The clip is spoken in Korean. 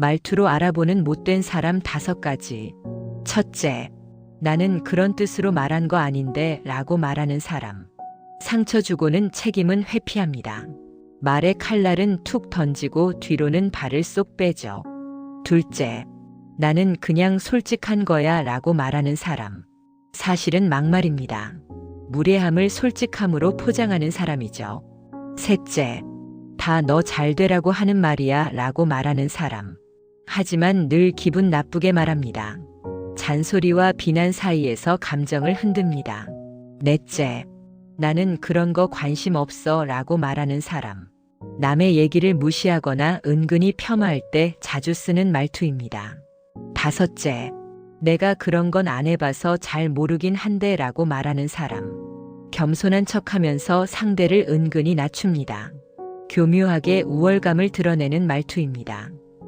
말투로 알아보는 못된 사람 다섯 가지. 첫째, 나는 그런 뜻으로 말한 거 아닌데 라고 말하는 사람. 상처 주고는 책임은 회피합니다. 말의 칼날은 툭 던지고 뒤로는 발을 쏙 빼죠. 둘째, 나는 그냥 솔직한 거야 라고 말하는 사람. 사실은 막말입니다. 무례함을 솔직함으로 포장하는 사람이죠. 셋째, 다 너 잘 되라고 하는 말이야 라고 말하는 사람. 하지만 늘 기분 나쁘게 말합니다. 잔소리와 비난 사이에서 감정을 흔듭니다. 넷째, 나는 그런 거 관심 없어 라고 말하는 사람. 남의 얘기를 무시하거나 은근히 폄하할 때 자주 쓰는 말투입니다. 다섯째, 내가 그런 건 안 해봐서 잘 모르긴 한데 라고 말하는 사람. 겸손한 척 하면서 상대를 은근히 낮춥니다. 교묘하게 우월감을 드러내는 말투입니다.